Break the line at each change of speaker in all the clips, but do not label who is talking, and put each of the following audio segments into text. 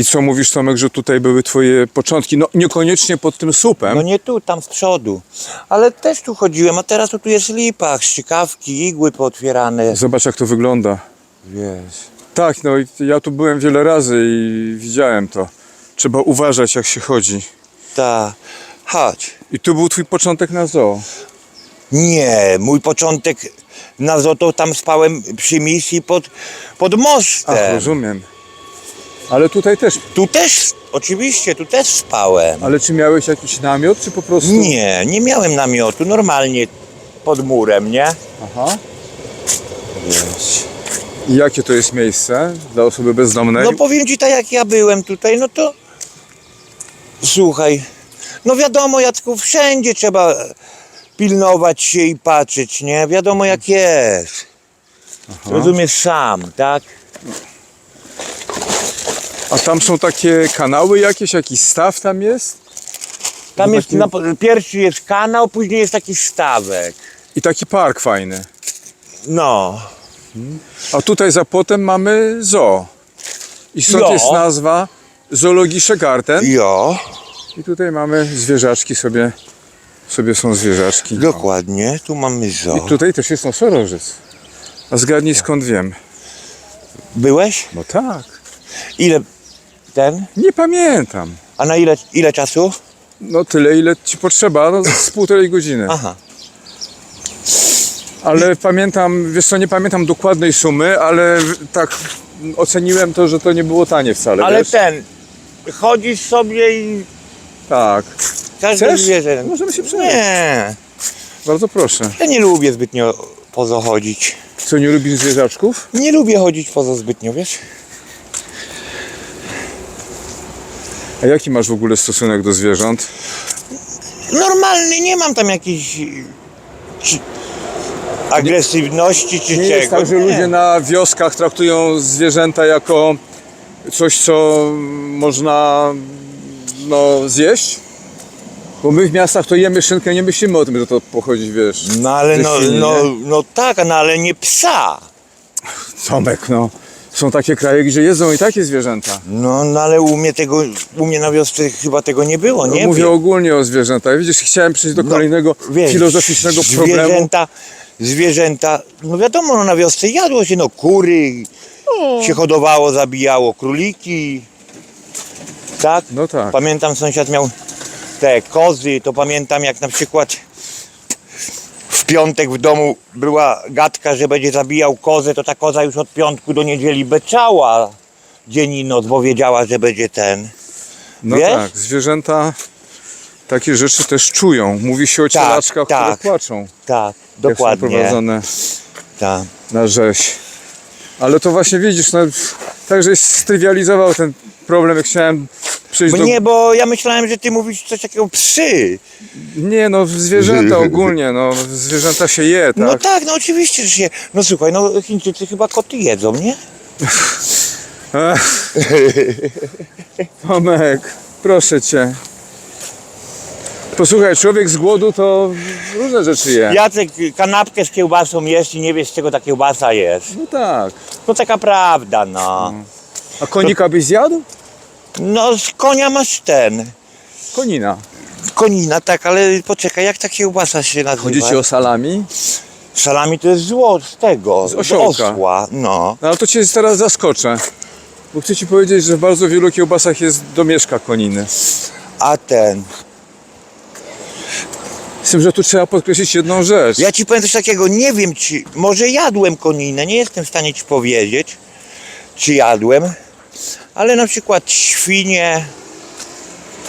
I co mówisz Tomek, że tutaj były twoje początki? No niekoniecznie pod tym słupem.
No nie tu, tam z przodu. Ale też tu chodziłem, a teraz to tu jest lipa, strzykawki, igły pootwierane.
Zobacz jak to wygląda.
Wiesz.
Tak, no i ja tu byłem wiele razy i widziałem to. Trzeba uważać jak się chodzi.
Ta. Chodź.
I tu był twój początek na zoo.
Nie, mój początek na Zoto tam spałem przy misji pod, pod
Ach,
mostem.
rozumiem. Ale tutaj też.
Tu też, oczywiście, tu też spałem.
Ale czy miałeś jakiś namiot, czy po prostu?
Nie, nie miałem namiotu, normalnie pod murem, nie?
Aha. I jakie to jest miejsce dla osoby bezdomnej?
No powiem ci tak jak ja byłem tutaj, no to słuchaj, no wiadomo Jacku, wszędzie trzeba pilnować się i patrzeć, nie? Wiadomo jak jest. Rozumiesz sam, tak?
A tam są takie kanały jakieś, jakiś staw tam jest?
Tam
No
jest, na, pierwszy jest kanał, później jest taki stawek.
I taki park fajny.
No,
A tutaj za płotem mamy zoo. I stąd
Jo.
jest nazwa Zoologische Garten.
jo,
I tutaj mamy zwierzaczki sobie. Sobie są zwierzaczki.
dokładnie, tu mamy zoo.
I tutaj też jest nosorożec. A zgadnij skąd wiem.
Byłeś?
No tak.
Ile ten?
Nie pamiętam.
A na ile, ile czasu?
No tyle, ile ci potrzeba, no z półtorej godziny.
Aha.
Ale pamiętam, wiesz co, nie pamiętam dokładnej sumy, ale tak oceniłem to, że to nie było tanie wcale,
Ale
wiesz?
ten, chodzisz sobie i
Tak. Chcesz?
zwierzę.
Możemy się przejść.
Nie,
Bardzo proszę.
ja nie lubię zbytnio poza chodzić.
Co, nie lubisz zwierzaczków?
Nie lubię chodzić poza zbytnio, wiesz?
A jaki masz w ogóle stosunek do zwierząt?
Normalny, nie mam tam jakiejś czy, agresywności czy
Nie
czego.
jest tak, że
Nie.
ludzie na wioskach traktują zwierzęta jako coś, co można no, zjeść? Bo my w miastach to jemy szynkę, nie myślimy o tym, że to pochodzi, wiesz.
No ale no, no, no tak, no ale nie psa.
Tomek, no. Są takie kraje, gdzie jedzą i takie zwierzęta.
No, no ale u mnie tego, u mnie na wiosce chyba tego nie było,
No,
nie
mówię
wiem.
ogólnie o zwierzętach. Widzisz, chciałem przejść do
No,
kolejnego
Wiesz,
filozoficznego problemu.
Zwierzęta, zwierzęta, no wiadomo, no na wiosce jadło się, no kury, się hodowało, zabijało króliki, tak?
No tak.
Pamiętam sąsiad miał te kozy, to pamiętam jak na przykład piątek w domu była gadka, że będzie zabijał kozę, to ta koza już od piątku do niedzieli beczała dzień i noc, bo wiedziała, że będzie ten.
No
Wiesz?
tak, zwierzęta takie rzeczy też czują. Mówi się o
Tak,
cielaczkach,
tak.
które płaczą.
Tak,
Jak są
dokładnie.
prowadzone
Tak.
na rzeź. Ale to właśnie widzisz, no, także strywializował ten problem, jak chciałem przejść
Bo
do...
nie, bo ja myślałem, że ty mówisz coś takiego psy.
Nie, no zwierzęta ogólnie, no zwierzęta się je, tak?
No tak, no oczywiście, że się. No słuchaj, no Chińczycy chyba koty jedzą, nie?
Ech. Tomek, proszę cię. Posłuchaj, człowiek z głodu to różne rzeczy je.
Jacek kanapkę z kiełbasą jest i nie wiesz z czego ta kiełbasa jest.
No tak.
No taka prawda, no.
A konika byś zjadł?
No z konia masz ten.
Konina.
Konina, tak, ale poczekaj, jak ta kiełbasa się nazywa?
Chodzi ci o salami?
Salami to jest zło z tego,
Z osiołka.
osła, no.
No ale to cię teraz zaskoczę. Bo chcę ci powiedzieć, że w bardzo wielu kiełbasach jest domieszka koniny.
A ten.
Z tym, że tu trzeba podkreślić jedną rzecz.
Ja ci powiem coś takiego, nie wiem czy, może jadłem koninę, nie jestem w stanie ci powiedzieć, czy jadłem, ale na przykład świnie,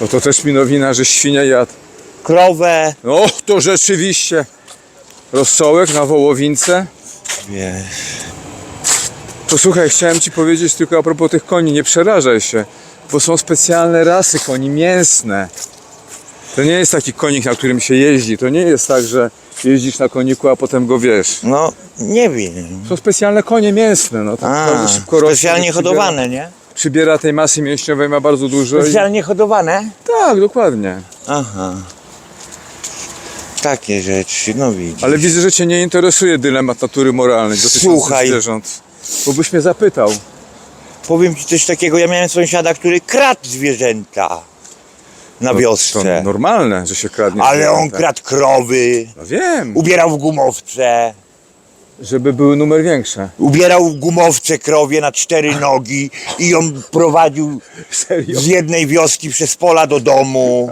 No to też mi nowina, że świnia jadł.
krowę,
No to rzeczywiście. Rosołek na wołowince.
wie,
Posłuchaj, chciałem ci powiedzieć tylko a propos tych koni, nie przerażaj się, bo są specjalne rasy koni mięsne. To nie jest taki konik, na którym się jeździ. To nie jest tak, że jeździsz na koniku, a potem go wiesz.
no nie wiem.
Są specjalne konie mięsne, no tak
A,
bardzo szybko rośnie.
specjalnie
przybiera-
hodowane, nie?
Przybiera tej masy mięśniowej, ma bardzo dużo. I...
Specjalnie hodowane?
Tak, dokładnie.
Aha. Takie rzeczy, no widzisz.
Ale widzę, że Cię nie interesuje dylemat natury moralnej dotyczący
Słuchaj.
zwierząt. Bo byś mnie zapytał.
powiem ci coś takiego, ja miałem sąsiada, który kradł zwierzęta na
To
wiosce.
normalne, że się kradnie.
Ale on
zwierzęta.
kradł krowy,
No wiem,
ubierał w gumowce,
żeby były numer większe.
ubierał w gumowce krowie na cztery nogi i ją prowadził
Serio?
z jednej wioski przez pola do domu.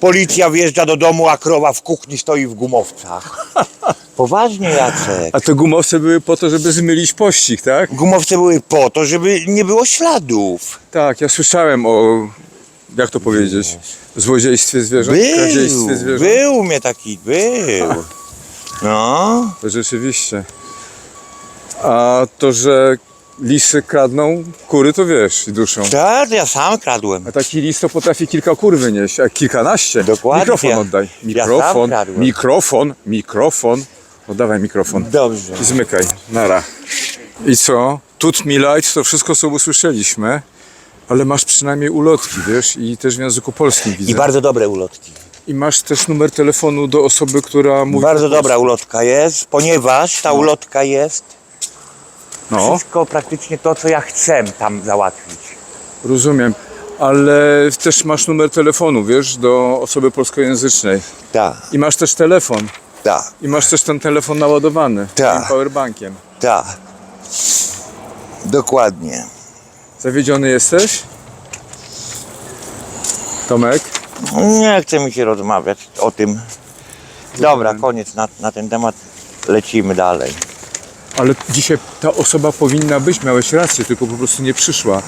Policja wjeżdża do domu, a krowa w kuchni stoi w gumowcach. Poważnie, Jacek.
A te gumowce były po to, żeby zmylić pościg, tak?
Gumowce były po to, żeby nie było śladów.
Tak, ja słyszałem o, jak to powiedzieć, złodziejstwie zwierząt,
Był,
zwierząt.
był mnie taki, był. No,
rzeczywiście. A to, że lisy kradną kury, to wiesz i duszą.
tak, ja sam kradłem.
A taki lis to potrafi kilka kur wynieść, a kilkanaście.
Dokładnie.
Mikrofon oddaj.
Ja sam
Mikrofon,
kradłem.
mikrofon, mikrofon. Oddawaj mikrofon.
Dobrze.
I zmykaj. Nara. I co? Tut mi light, to wszystko co usłyszeliśmy. Ale masz przynajmniej ulotki, wiesz, i też w języku polskim widzę.
I bardzo dobre ulotki.
I masz też numer telefonu do osoby, która mówi.
Bardzo dobra ulotka jest, ponieważ ta ulotka jest
No,
wszystko praktycznie to, co ja chcę tam załatwić.
rozumiem. Ale też masz numer telefonu, wiesz, do osoby polskojęzycznej.
Tak,
I masz też telefon.
tak,
I masz też ten telefon naładowany.
Tak.
Tym powerbankiem.
tak. Dokładnie.
Zawiedziony jesteś? Tomek?
Nie chce mi się rozmawiać o tym. Dobra, koniec na, na ten temat. Lecimy dalej.
Ale dzisiaj ta osoba powinna być, miałeś rację, tylko po prostu nie przyszła.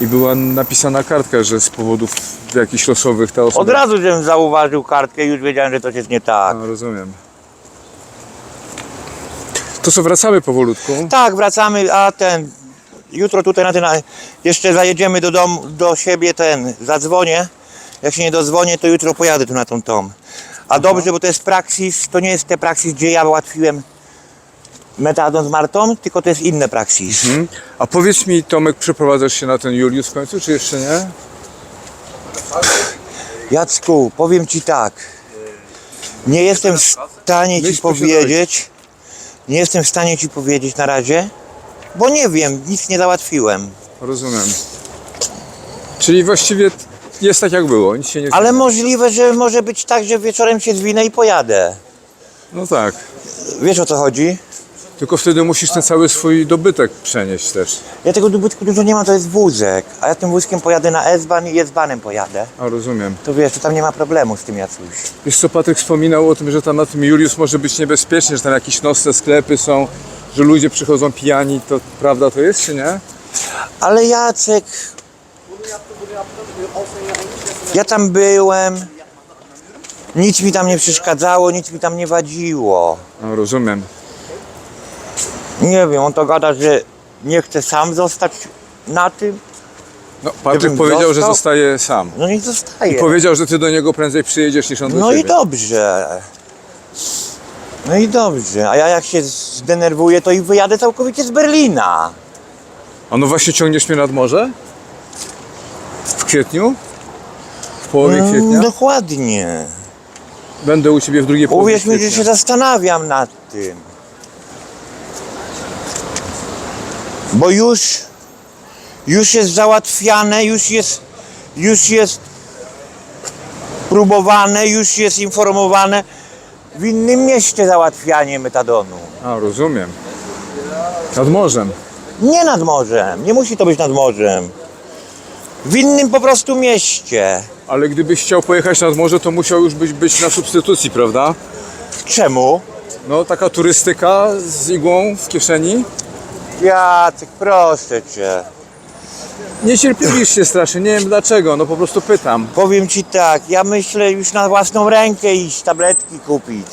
I była napisana kartka, że z powodów jakichś losowych ta osoba...
Od razu, żebym zauważył kartkę i już wiedziałem, że coś jest nie tak.
A, rozumiem. To co, wracamy powolutku?
Tak, wracamy, a ten. Jutro tutaj na ten. Jeszcze zajedziemy do domu, do siebie ten. Zadzwonię. Jak się nie dozwonię, to jutro pojadę tu na tą tom. A dobrze, bo to jest praksis, to nie jest te praksis, gdzie ja załatwiłem metadon z Martą, tylko to jest inne praksis.
Hmm? A powiedz mi, Tomek, przeprowadzasz się na ten Julius w końcu, czy jeszcze nie?
Jacku, powiem ci tak. Nie jestem w stanie ci powiedzieć. Nie jestem w stanie ci powiedzieć na razie, bo nie wiem, nic nie załatwiłem.
Rozumiem. Czyli właściwie jest tak jak było, nic się nie
Ale możliwe, że może być tak, że wieczorem się zwinę i pojadę.
No tak.
Wiesz o co chodzi?
Tylko wtedy musisz ten cały swój dobytek przenieść też.
Ja tego dobytku dużo nie mam, to jest wózek. A ja tym wózkiem pojadę na S-Bahn i S-Bahnem pojadę.
A rozumiem.
To wiesz, to tam nie ma problemu z tym Jacuś.
Wiesz co, Patryk wspominał o tym, że tam na tym Julius może być niebezpiecznie, że tam jakieś nocne sklepy są, że ludzie przychodzą pijani, to prawda to jest, czy nie?
Ale Jacek... Ja tam byłem. Nic mi tam nie przeszkadzało, nic mi tam nie wadziło.
No, rozumiem.
Nie wiem, on to gada, że nie chce sam zostać na tym.
No, Patryk
Gdybym
powiedział, że
został-
zostaje sam.
No niech zostaje.
Powiedział, że ty do niego prędzej przyjedziesz niż on do
No
ciebie.
i dobrze. No i dobrze. A ja jak się zdenerwuję, to i wyjadę całkowicie z Berlina.
A no właśnie ciągniesz mnie nad morze? W kwietniu? W połowie kwietnia?
Dokładnie.
Będę u ciebie w drugiej połowie
Uwierz mi, że
kwietnia.
się zastanawiam nad tym. Bo już, już jest załatwiane, już jest, już jest próbowane, już jest informowane w innym mieście załatwianie metadonu.
A, rozumiem. Nad morzem.
Nie nad morzem, nie musi to być nad morzem. W innym po prostu mieście.
Ale gdybyś chciał pojechać nad morze, to musiał już być, być na substytucji, prawda?
Czemu?
No, taka turystyka z igłą w kieszeni.
Jacek, proszę cię.
Niecierpliwisz się strasznie, nie wiem dlaczego, no po prostu pytam.
Powiem ci tak, ja myślę już na własną rękę iść tabletki kupić.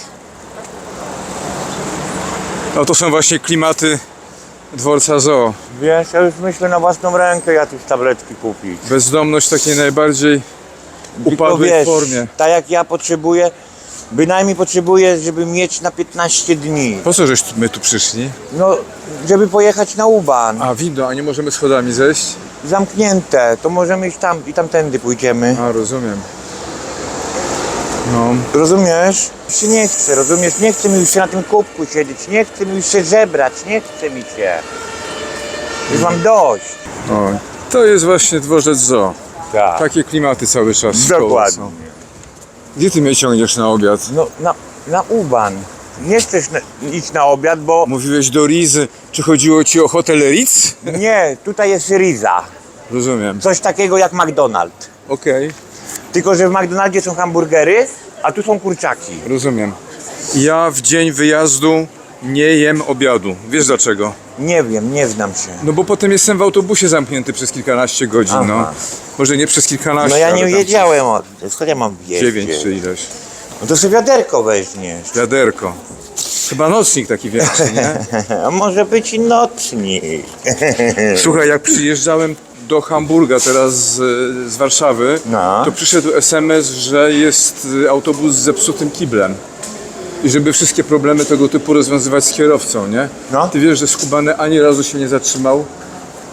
No to są właśnie klimaty dworca zoo.
Wiesz, ja już myślę na własną rękę jakieś tabletki kupić.
Bezdomność w takiej najbardziej upadłej
wiesz,
formie.
tak jak ja potrzebuję, bynajmniej potrzebuję, żeby mieć na 15 dni.
Po co żeś my tu przyszli?
No, żeby pojechać na Uban.
A, windo, a nie możemy schodami zejść?
Zamknięte, to możemy iść tam i tamtędy pójdziemy.
A, rozumiem. No,
Rozumiesz? Już się nie chce, rozumiesz? Nie chce mi już się na tym kubku siedzieć, nie chce mi już się żebrać, nie chce mi się. Już mam dość.
O, to jest właśnie dworzec zoo.
Tak.
Takie klimaty cały czas. koło
Dokładnie.
Gdzie ty mnie ciągniesz na obiad?
No, na, na Uban. Nie chcesz na, iść na obiad, bo
Mówiłeś do Rizy, czy chodziło ci o hotel Ritz?
nie, tutaj jest Riza.
Rozumiem.
Coś takiego jak McDonald's.
Okej,
Tylko, że w McDonaldzie są hamburgery, a tu są kurczaki.
rozumiem. Ja w dzień wyjazdu nie jem obiadu. Wiesz dlaczego?
Nie wiem, nie znam się.
No bo potem jestem w autobusie zamknięty przez kilkanaście godzin, no.
Aha.
Może nie przez kilkanaście,
No ja nie
ale tam
wiedziałem o tym. Skąd ja mam wiedzieć?
Dziewięć czy ileś.
No to sobie wiaderko weźmiesz.
Wiaderko. Chyba nocnik taki większy, nie?
A może być i nocnik.
Słuchaj, jak przyjeżdżałem do Hamburga teraz z, z Warszawy,
No.
to przyszedł SMS, że jest y, autobus z zepsutym kiblem. I żeby wszystkie problemy tego typu rozwiązywać z kierowcą, nie?
No.
Ty wiesz, że Skubany ani razu się nie zatrzymał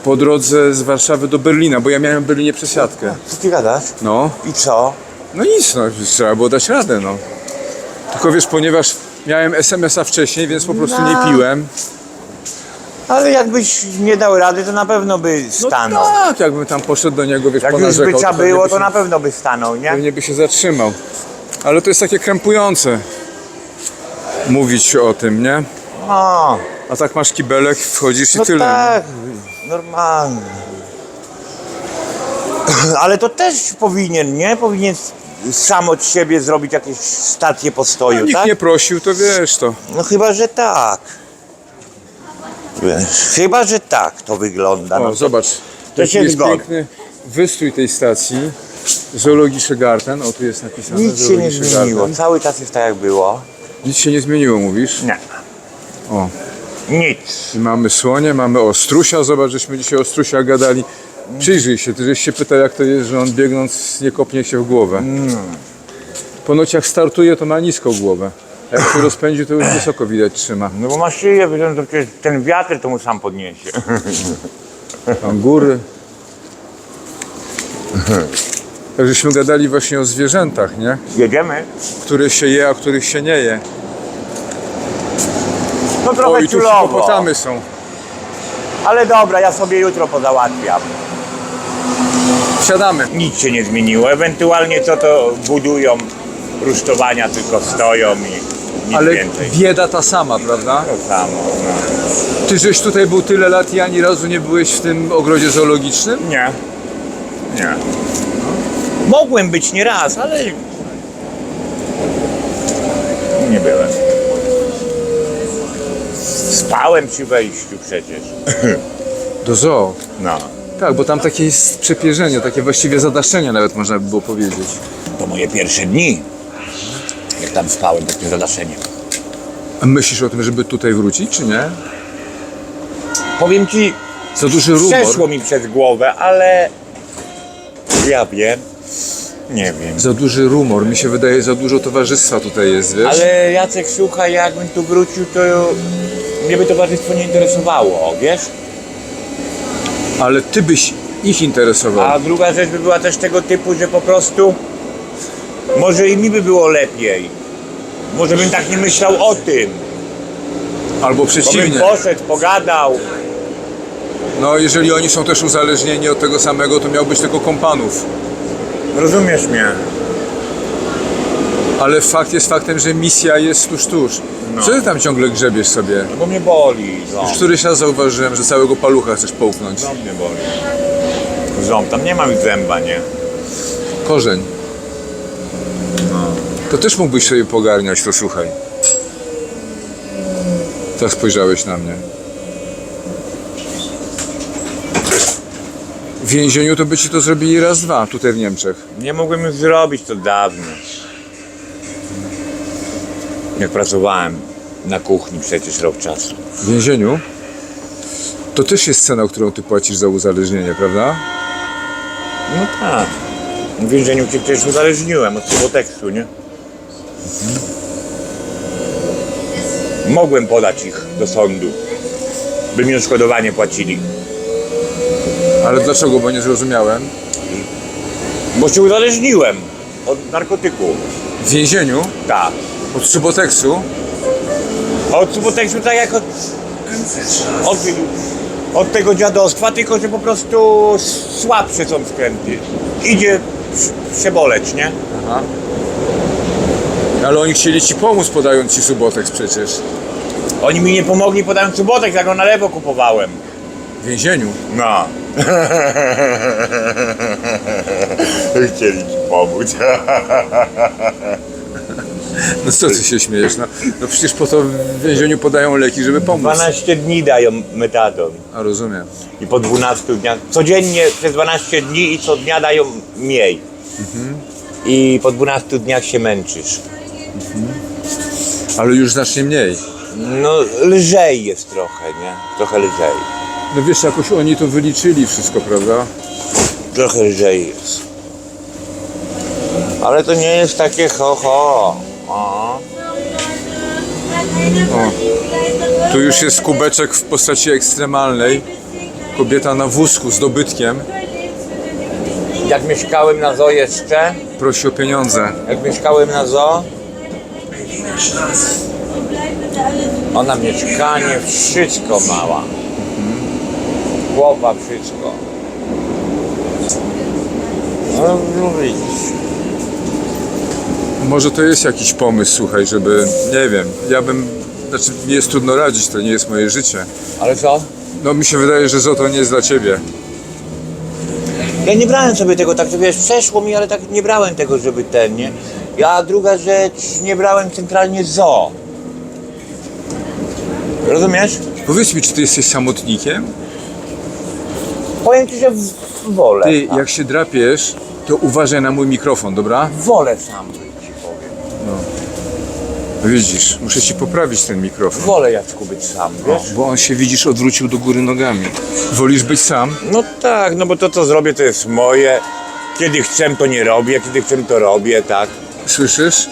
po drodze z Warszawy do Berlina, bo ja miałem w Berlinie przesiadkę.
Co ty gadasz?
No,
I co?
no nic, no, trzeba było dać radę, no. Tylko wiesz, ponieważ miałem SMS-a wcześniej, więc po prostu nie
No.
piłem.
Ale jakbyś nie dał rady, to na pewno by
No
stanął.
tak, jakbym tam poszedł do niego, wiesz,
Jak już by
ponarzekał,
trzeba
pewnie
było,
by
to
się-
na pewno by stanął, nie?
Pewnie by się zatrzymał. Ale to jest takie krępujące mówić o tym, nie?
O,
A tak masz kibelek, wchodzisz i
no
tyle.
tak, normalnie. Ale to też powinien, nie? Powinien sam od siebie zrobić jakieś stacje
No,
postoju,
nikt
tak?
nie prosił, to wiesz to.
No chyba, że tak. Wiesz, chyba, że tak to wygląda.
O,
No,
zobacz.
to się
jest piękny wystrój tej stacji. Zoologische Garten, o tu jest napisane.
nic się nie zmieniło,
Garten.
cały czas jest tak jak było.
Nic się nie zmieniło, mówisz?
Nie.
O,
Nic.
mamy słonie, mamy ostrusia, zobacz, żeśmy dzisiaj o ostrusiach gadali. Przyjrzyj się, ty żeś się pytał jak to jest, że on biegnąc nie kopnie się w głowę. Ponoć jak startuje, to ma nisko głowę. A jak się rozpędzi, to już wysoko widać trzyma.
No bo ma szyję, wiesz, to przecież ten wiatr to mu sam podniesie.
Tam góry. Żeśmy gadali właśnie o zwierzętach, nie?
Jedziemy?
Które się je, a których się nie je.
No
O,
trochę
i tu
ciulowo.
hipopotamy są.
Ale dobra, ja sobie jutro pozałatwiam.
Wsiadamy.
Nic się nie zmieniło. Ewentualnie co to budują, rusztowania tylko stoją i nic
Ale
więcej.
bieda ta sama, prawda?
To samo. No.
Ty żeś tutaj był tyle lat i ani razu nie byłeś w tym ogrodzie zoologicznym?
Nie. Nie. Mogłem być nie raz, ale nie byłem. Spałem przy wejściu przecież.
Do zoo.
No.
Tak, bo tam takie jest przepierzenie, takie właściwie zadaszenie nawet można by było powiedzieć.
To moje pierwsze dni. Jak tam spałem takim zadaszeniem.
A myślisz o tym, żeby tutaj wrócić, czy nie?
Powiem ci,
Za duży rumor.
przeszło mi przez głowę, ale ja wiem. Nie wiem.
Za duży rumor. Mi się wydaje, za dużo towarzystwa tutaj jest, wiesz?
Ale Jacek, słuchaj, jakbym tu wrócił, to mnie by towarzystwo nie interesowało, wiesz?
Ale ty byś ich interesował.
A druga rzecz by była też tego typu, że po prostu może i mi by było lepiej. Może bym tak nie myślał o tym.
Albo
Bo bym
przeciwnie.
poszedł, pogadał.
No, jeżeli oni są też uzależnieni od tego samego, to miał być tylko kompanów.
Rozumiesz mnie?
Ale fakt jest faktem, że misja jest tuż, tuż.
No.
Co ty tam ciągle grzebiesz sobie?
No bo mnie boli. Ząb.
Już któryś raz zauważyłem, że całego palucha chcesz połknąć.
Ząb mnie boli. Ząb, tam nie ma już zęba, nie?
Korzeń. To też mógłbyś sobie pogarniać, to słuchaj. Tak spojrzałeś na mnie. Więzieniu to by ci to zrobili raz, dwa, tutaj w Niemczech.
Nie mogłem już zrobić to dawno. Jak pracowałem na kuchni przecież rok czasu.
W więzieniu? To też jest cena, którą ty płacisz za uzależnienie, prawda?
No tak. W więzieniu cię przecież uzależniłem od tego tekstu, nie? Mogłem podać ich do sądu, by mi odszkodowanie płacili.
Ale dlaczego? Bo nie zrozumiałem.
Bo się uzależniłem od narkotyku.
W więzieniu?
Tak.
Od Suboteksu?
A od subotekstu tak jak od... od od tego dziadostwa, tylko że po prostu słabsze są skręty. Idzie prz- przeboleć, nie?
Aha. Ale oni chcieli ci pomóc, podając ci Subotex przecież.
Oni mi nie pomogli podając subotek, jak go na lewo kupowałem.
W więzieniu.
No. Chcieli ci pomóc.
No co ty się śmiejesz? No, no przecież po to w więzieniu podają leki, żeby pomóc.
12 dni dają metadon.
A rozumiem.
I po 12 dniach, codziennie przez 12 dni i co dnia dają mniej. I po 12 dniach się męczysz.
Ale już znacznie mniej.
No lżej jest trochę, nie? Trochę lżej.
No wiesz, jakoś oni to wyliczyli wszystko, prawda?
Trochę lżej jest. Ale to nie jest takie ho ho. O.
Tu już jest kubeczek w postaci ekstremalnej. Kobieta na wózku z dobytkiem
Jak mieszkałem na zoo jeszcze,
prosi o pieniądze.
jak mieszkałem na zoo, ona mieszkanie, wszystko mała. Chłopa, wszystko. No, no widzisz.
Może to jest jakiś pomysł, słuchaj, żeby, nie wiem, ja bym, znaczy mi jest trudno radzić, to nie jest moje życie.
Ale co?
No mi się wydaje, że zo to nie jest dla ciebie.
Ja nie brałem sobie tego tak, że wiesz, przeszło mi, ale tak nie brałem tego, żeby ten, nie? Ja druga rzecz, nie brałem centralnie zoo. Rozumiesz?
Powiedz mi, czy ty jesteś samotnikiem?
Powiem ci, że w- wolę.
Ty, jak się drapiesz, to uważaj na mój mikrofon, dobra?
Wolę sam być, ci powiem.
Widzisz, muszę ci poprawić ten mikrofon.
Wolę Jacku być sam, wiesz?
Bo on się, widzisz, odwrócił do góry nogami. Wolisz być sam?
No tak, no bo to co zrobię to jest moje. Kiedy chcę to nie robię, kiedy chcę to robię, tak?
Słyszysz?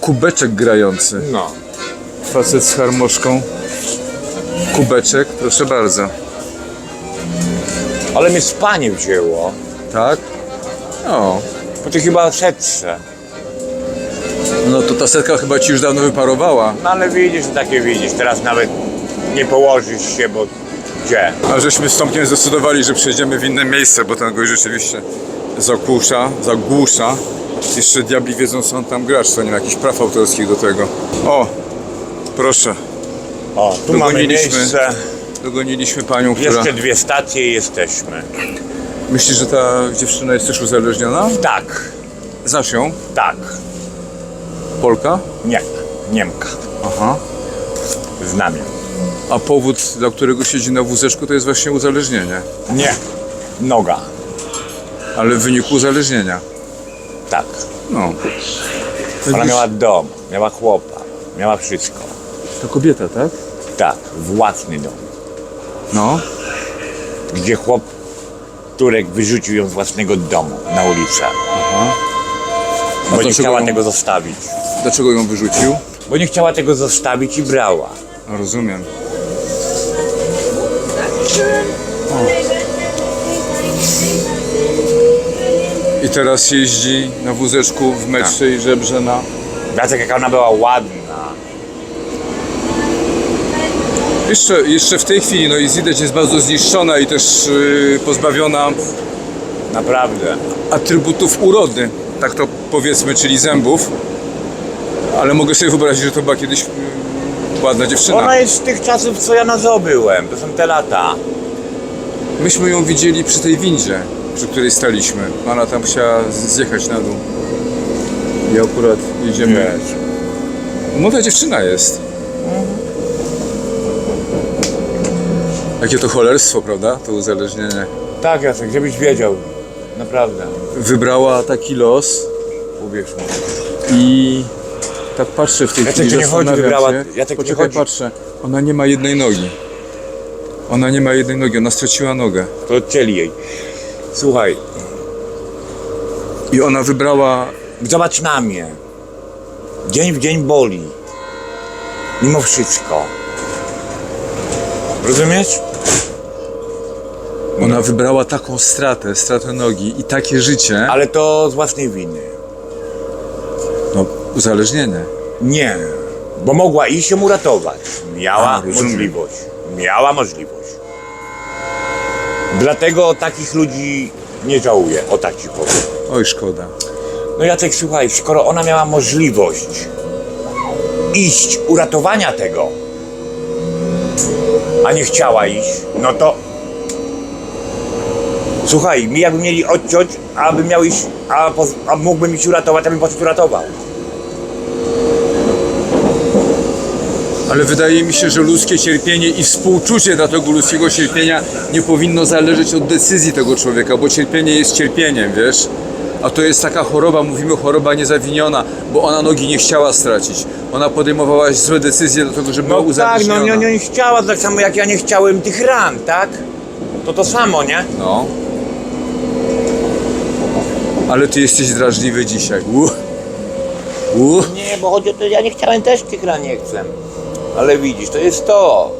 Kubeczek grający.
No.
Facet z harmoszką. Kubeczek, proszę bardzo.
Ale mnie spanie wzięło.
Tak? O,
Po tej chyba setce.
no to ta setka chyba ci już dawno wyparowała.
No ale widzisz, takie widzisz, teraz nawet nie położysz się, bo gdzie?
A żeśmy z Tomkiem zdecydowali, że przejdziemy w inne miejsce, bo ten gość rzeczywiście zagłusza, zagłusza. Jeszcze diabli wiedzą, co on tam gra, czy to nie ma jakichś praw autorskich do tego. O, proszę,
O, tu mamy
Dogoniliśmy.
miejsce.
Dogoniliśmy panią, która...
Jeszcze dwie stacje i jesteśmy.
Myślisz, że ta dziewczyna jest też uzależniona?
Tak,
Znasz ją?
tak.
Polka?
Nie, Niemka.
Aha.
Znam ją.
A powód, dla którego siedzi na wózeczku, to jest właśnie uzależnienie.
Nie, noga.
Ale w wyniku uzależnienia.
Tak.
No.
Ona miała dom, miała chłopa, miała wszystko.
To kobieta, tak?
Tak, własny dom.
No.
Gdzie chłop Turek wyrzucił ją z własnego domu na ulicę. Bo nie
dlaczego
chciała
ją-
tego zostawić.
Dlaczego ją wyrzucił?
Bo nie chciała tego zostawić i brała.
No, rozumiem. I teraz jeździ na wózeczku w metrze i żebrze na...
Jacek jak ona była ładna.
Jeszcze, jeszcze w tej chwili, no i widać, jest bardzo zniszczona i też yy, pozbawiona
Naprawdę.
atrybutów urody, tak to powiedzmy, czyli zębów. Ale mogę sobie wyobrazić, że to była kiedyś yy, ładna dziewczyna.
Ona jest z tych czasów, co ja na zoo byłem. To są te lata.
Myśmy ją widzieli przy tej windzie, przy której staliśmy. Ona tam chciała zjechać na dół. I akurat jedziemy. Młoda dziewczyna jest. Jakie to cholerstwo, prawda? To uzależnienie.
Tak, Jacek, żebyś wiedział. Naprawdę.
Wybrała taki los
Uwierz mi.
i tak patrzę w tej
Jacek,
chwili,
to nie chodzi,
zastanawiam
wybrała-
się.
Jacek, nie
Poczekaj,
chodzi.
patrzę. Ona nie ma jednej nogi. Ona nie ma jednej nogi, ona straciła nogę.
To odcięli jej. Słuchaj,
I ona wybrała
zobacz na mnie. Dzień w dzień boli. Mimo wszystko. Rozumiesz?
Ona wybrała taką stratę, stratę nogi i takie życie,
Ale to z własnej winy.
no uzależnienie.
Nie, bo mogła iść ją uratować. Miała
A, rozumiem.
możliwość. Miała możliwość. Dlatego takich ludzi nie żałuję, o tak ci powiem.
Oj, szkoda.
No Jacek, słuchaj, skoro ona miała możliwość iść, uratowania tego, a nie chciała iść, no to słuchaj, mi jakby mieli odciąć, a by miał iść, a, poz- a mógłbym iść uratować, poszedł uratował.
Ale wydaje mi się, że ludzkie cierpienie i współczucie dla tego ludzkiego cierpienia nie powinno zależeć od decyzji tego człowieka, bo cierpienie jest cierpieniem, wiesz? A to jest taka choroba, mówimy choroba niezawiniona, bo ona nogi nie chciała stracić. Ona podejmowała złe decyzje do tego, żeby była
No tak, no
uzależniona.
nie, nie chciała, tak samo jak ja nie chciałem tych ran, tak? To to samo, nie?
No. Ale ty jesteś drażliwy dzisiaj.
Nie, bo chodzi o to, ja nie chciałem też tych ran, nie chcę. Ale widzisz, to jest to.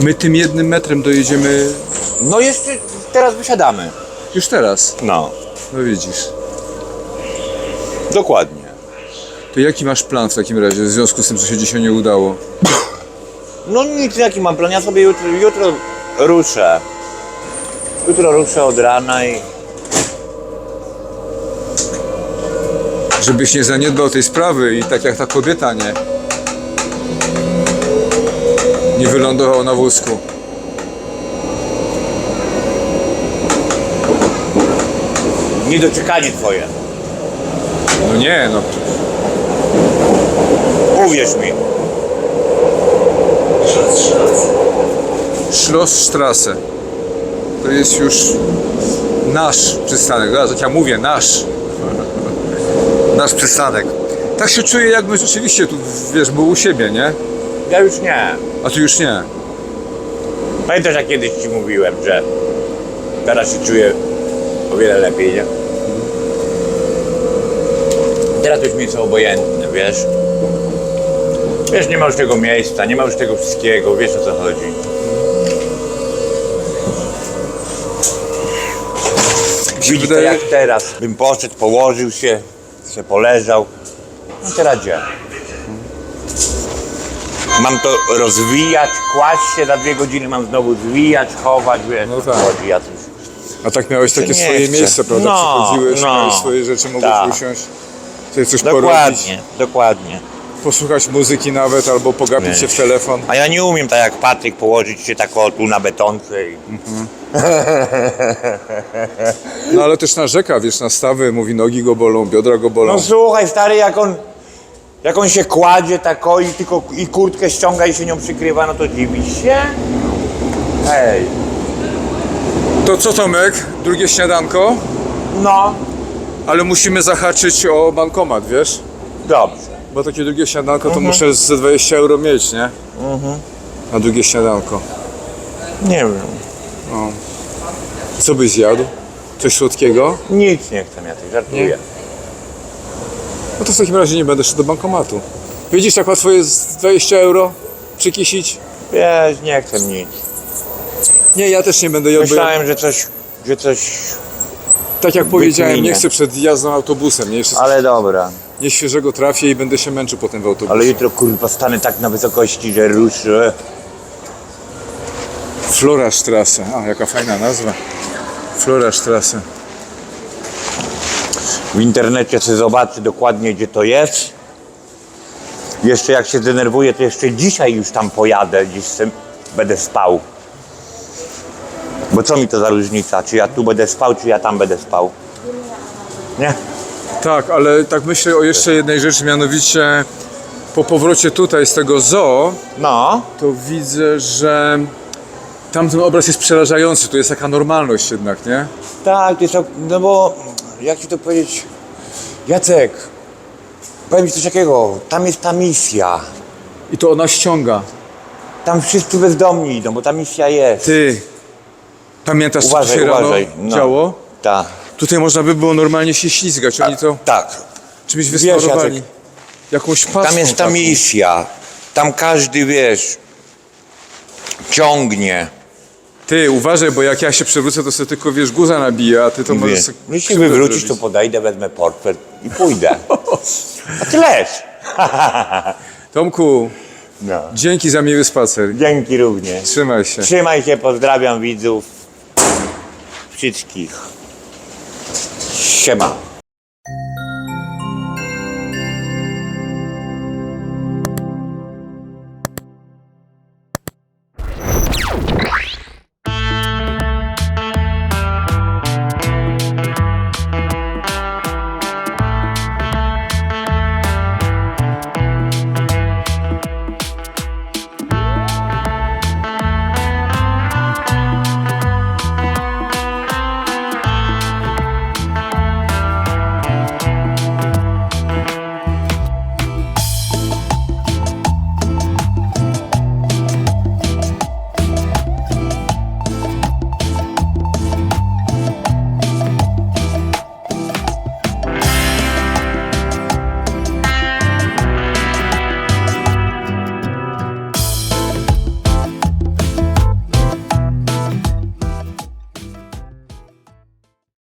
My tym jednym metrem dojedziemy
No jeszcze teraz wysiadamy.
już teraz.
No,
No widzisz.
dokładnie.
To jaki masz plan w takim razie w związku z tym, co się dzisiaj nie udało?
No nic, jaki mam plan? Ja sobie jutro, jutro ruszę. Jutro ruszę od rana i...
Żebyś nie zaniedbał tej sprawy i tak jak ta kobieta nie. Nie wylądował na wózku.
Niedoczekanie twoje.
No nie, no.
Uwierz mi.
Schlossstrasse. To jest już nasz przystanek. Jak ja mówię, nasz. Nasz przystanek. Tak się czuję, jakby rzeczywiście tu, wiesz, był u siebie, nie?
Ja już nie.
A tu już nie.
Pamiętasz, jak kiedyś ci mówiłem, że teraz się czuję o wiele lepiej, nie? Teraz już mi są obojętne, wiesz? Wiesz, nie ma już tego miejsca, nie ma już tego wszystkiego, wiesz o co chodzi. To
wydaje-
jak teraz. Bym poszedł, położył się, się poleżał. No teraz gdzie? Mam to rozwijać, kłaść się na dwie godziny, mam znowu zwijać, chować, wiesz,
No tak.
chodzi, Jacuś.
A tak miałeś takie
nie
swoje
chce.
miejsce, prawda?
No,
Przychodziłeś,
no.
miałeś swoje rzeczy, mogłeś
Tak.
usiąść, sobie coś porobić,
Dokładnie, dokładnie.
posłuchać muzyki nawet, albo pogapić
Wiesz.
się w telefon.
A ja nie umiem tak jak Patryk położyć się tak o tu na betonce i...
No ale też narzeka, wiesz, na stawy, mówi nogi go bolą, biodra go bolą.
No słuchaj stary, jak on, jak on się kładzie tak o i tylko i kurtkę ściąga i się nią przykrywa, no to dziwisz się? Hej,
To co Tomek? Drugie śniadanko?
no,
Ale musimy zahaczyć o bankomat, wiesz?
dobrze.
Bo takie drugie śniadanko
Mhm.
to muszę ze 20 euro mieć, nie? Na drugie śniadanko.
Nie wiem,
Co byś zjadł? Coś słodkiego?
nic nie chcę, ja coś żartuję.
No to w takim razie nie będę szedł do bankomatu. Widzisz, jak łatwo jest 20 euro przykisić?
Wiesz, nie chcę nic.
Nie, ja też nie będę jadł.
Myślałem, że coś, że coś,
Tak jak powiedziałem, nie chcę przed jazdą autobusem. Nie, jeszcze
ale dobra.
nie świeżego trafię i będę się męczył potem w autobusie.
Ale jutro kurwa stanę tak na wysokości, że ruszę.
Flora Strasse. A, jaka fajna nazwa. Flora Strasse.
W internecie sobie zobaczy dokładnie gdzie to jest. Jeszcze jak się zdenerwuję, to jeszcze dzisiaj już tam pojadę, gdzieś będę spał. Bo co mi to za różnica? Czy ja tu będę spał, czy ja tam będę spał? Nie?
Tak, ale tak myślę o jeszcze jednej rzeczy, mianowicie po powrocie tutaj z tego zoo,
No.
to widzę, że tamten obraz jest przerażający. Tu jest taka normalność jednak, nie?
Tak, to jest, tak- no bo jak ci to powiedzieć? Jacek, powiem ci coś takiego, tam jest ta misja.
I to ona ściąga.
Tam wszyscy bezdomni idą, bo ta misja jest.
Ty, pamiętasz co
Uważaj,
się rano
uważaj. No.
działo?
Tak.
Tutaj można by było normalnie się ślizgać. Oni to
Tak.
czymś
Wiesz,
wysmarowali.
Jacek,
Jakąś paską
Tam jest ta
taką.
misja. Tam każdy, wiesz, ciągnie.
Ty, uważaj, bo jak ja się przewrócę, to sobie tylko, wiesz, guza nabija, a ty to możesz
Wiesz,
sobie
jeśli
krzywdę
wywrócisz, to
zrobić.
podejdę, wezmę portfel i pójdę. A ty leż.
Tomku,
No.
Dzięki za miły spacer.
Dzięki również.
Trzymaj się.
Trzymaj się, pozdrawiam widzów. Wszystkich. Siema.